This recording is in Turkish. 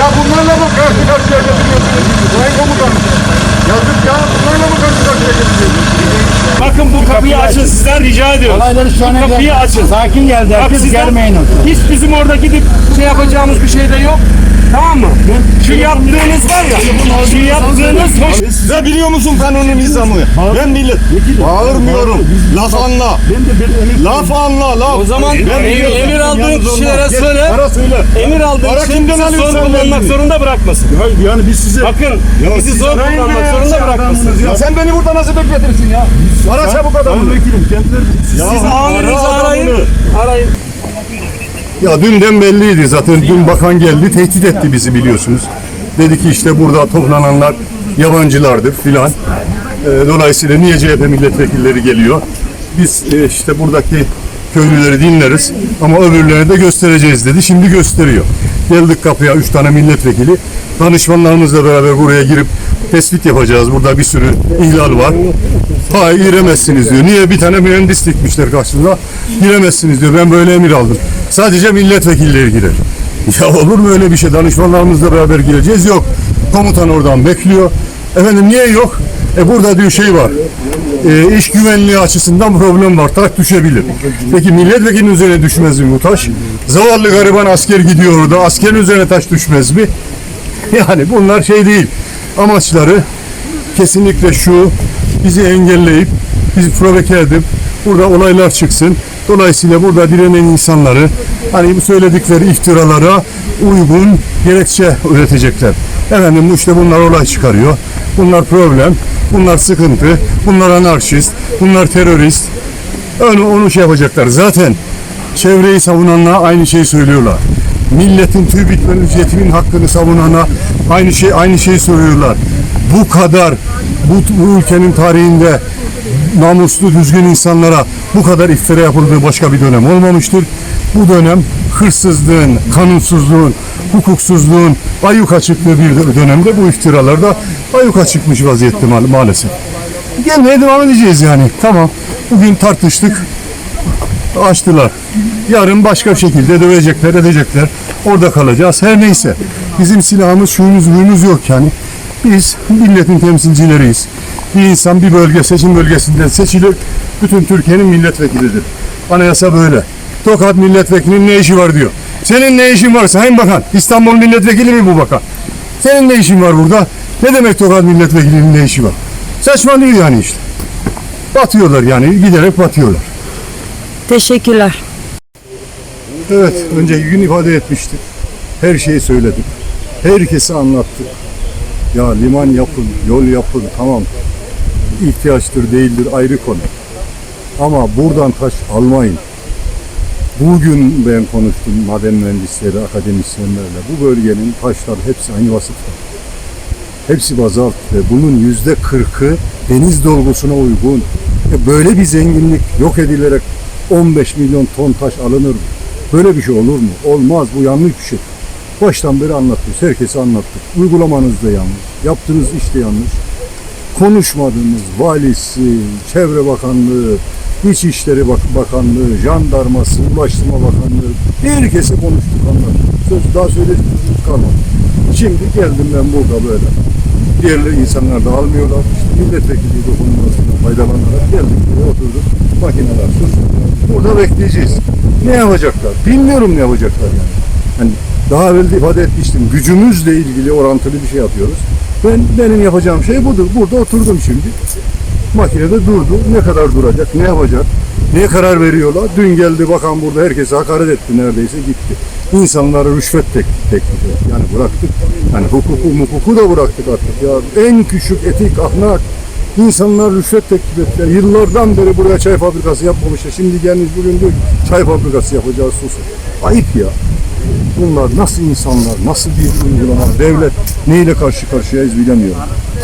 Ya bunlarla mı karşı karşıya getiriyorsunuz? Sayın komutanım. Yazık ya bunlarla mı karşı karşıya getiriyorsunuz? Bakın bu kapıyı açın sizden rica ediyorum. Olayları şu an Bu kapıyı açın. Sakin geldi. Herkes sizden gelmeyin. hiç bizim orada gidip şey yapacağımız bir şey de yok. Tamam mı? Şu yaptığınız var ya, şu yaptığınız hoş. Size biliyor musun kanunun nizamı? Ben millet bağırmıyorum. Laf anla. Laf anla laf. O zaman emir, emir aldığın kişilere söyle, Para söyle. emir aldığın Para kişi kimden bizi alıyorsun zor kullanmak zorunda bırakmasın. Yani biz size... Bakın, bizi zor kullanmak. Ya sen beni burada nasıl bekletirsin ya? Ara çabuk adamı. vekilim kendileri. Siz amirinizi arayın, arayın. Ya dünden belliydi zaten. Dün bakan geldi, tehdit etti bizi biliyorsunuz. Dedi ki işte burada toplananlar yabancılardır filan. Ee, dolayısıyla niye CHP milletvekilleri geliyor? Biz e, işte buradaki köylüleri dinleriz ama öbürlerine de göstereceğiz dedi. Şimdi gösteriyor. Geldik kapıya üç tane milletvekili. Danışmanlarımızla beraber buraya girip tespit yapacağız. Burada bir sürü ihlal var. Hayır giremezsiniz diyor. Niye bir tane mühendis dikmişler karşısında? Giremezsiniz diyor. Ben böyle emir aldım. Sadece milletvekilleri girer. Ya olur mu öyle bir şey? Danışmanlarımızla beraber gireceğiz. Yok. Komutan oradan bekliyor. Efendim niye yok? E burada diyor şey var. E, iş güvenliği açısından problem var. Taş düşebilir. Peki milletvekilinin üzerine düşmez mi bu taş? Zavallı gariban asker gidiyor orada. Askerin üzerine taş düşmez mi? Yani bunlar şey değil. Amaçları kesinlikle şu bizi engelleyip bizi provoke edip burada olaylar çıksın. Dolayısıyla burada direnen insanları hani bu söyledikleri iftiralara uygun gerekçe üretecekler. Efendim işte bunlar olay çıkarıyor. Bunlar problem. Bunlar sıkıntı. Bunlar anarşist. Bunlar terörist. Onu, onu şey yapacaklar. Zaten çevreyi savunanlar aynı şeyi söylüyorlar. Milletin TÜBİT ve yetimin hakkını savunana aynı şey aynı şeyi söylüyorlar. Bu kadar bu, bu ülkenin tarihinde namuslu düzgün insanlara bu kadar iftira yapıldığı başka bir dönem olmamıştır. Bu dönem hırsızlığın, kanunsuzluğun, hukuksuzluğun ayyuka çıktığı bir dönemde bu iftiralar da ayyuka çıkmış vaziyette ma- maalesef. Gelmeye devam edeceğiz yani. Tamam. Bugün tartıştık açtılar. Yarın başka şekilde dövecekler, edecekler. Orada kalacağız. Her neyse. Bizim silahımız, şuyumuz, buyumuz yok yani. Biz milletin temsilcileriyiz. Bir insan bir bölge, seçim bölgesinden seçilir. Bütün Türkiye'nin milletvekilidir. Anayasa böyle. Tokat milletvekilinin ne işi var diyor. Senin ne işin var Sayın Bakan? İstanbul milletvekili mi bu bakan? Senin ne işin var burada? Ne demek Tokat milletvekilinin ne işi var? Saçmalıyor yani işte. Batıyorlar yani giderek batıyorlar. Teşekkürler. Evet, önceki gün ifade etmiştik. Her şeyi söyledik. Herkese anlattık. Ya liman yapın, yol yapın, tamam. İhtiyaçtır değildir ayrı konu. Ama buradan taş almayın. Bugün ben konuştum maden mühendisleri, akademisyenlerle. Bu bölgenin taşları hepsi aynı vasıfta. Hepsi bazalt ve bunun yüzde kırkı deniz dolgusuna uygun. E böyle bir zenginlik yok edilerek 15 milyon ton taş alınır mı? Böyle bir şey olur mu? Olmaz. Bu yanlış bir şey. Baştan beri anlatıyoruz. Herkese anlattık. Uygulamanız da yanlış. Yaptığınız iş de yanlış. Konuşmadığınız valisi, Çevre Bakanlığı, İçişleri Bak- Bakanlığı, Jandarması, Ulaştırma Bakanlığı herkese konuştuk anlattık. Söz daha söyleyecek kalmadı. Şimdi geldim ben burada böyle. Diğer insanlar da almıyorlar. İşte milletvekili dokunulmasından faydalanarak geldik buraya oturduk. Makineler sus. Burada bekleyeceğiz. Ne yapacaklar? Bilmiyorum ne yapacaklar yani. Hani daha evvel de ifade etmiştim. Gücümüzle ilgili orantılı bir şey yapıyoruz. Ben benim yapacağım şey budur. Burada oturdum şimdi. Makinede durdu. Ne kadar duracak? Ne yapacak? Neye karar veriyorlar? Dün geldi bakan burada herkese hakaret etti neredeyse gitti. İnsanlara rüşvet tek, teklif etti. Yani bıraktık. Hani hukuku hukuku da bıraktık artık ya. En küçük etik ahlak İnsanlar rüşvet teklif ettiler. Yıllardan beri buraya çay fabrikası yapmamışlar. Şimdi gelmiş bugün diyor çay fabrikası yapacağız susun. Ayıp ya. Bunlar nasıl insanlar, nasıl bir uygulama, devlet neyle karşı karşıyayız bilemiyorum.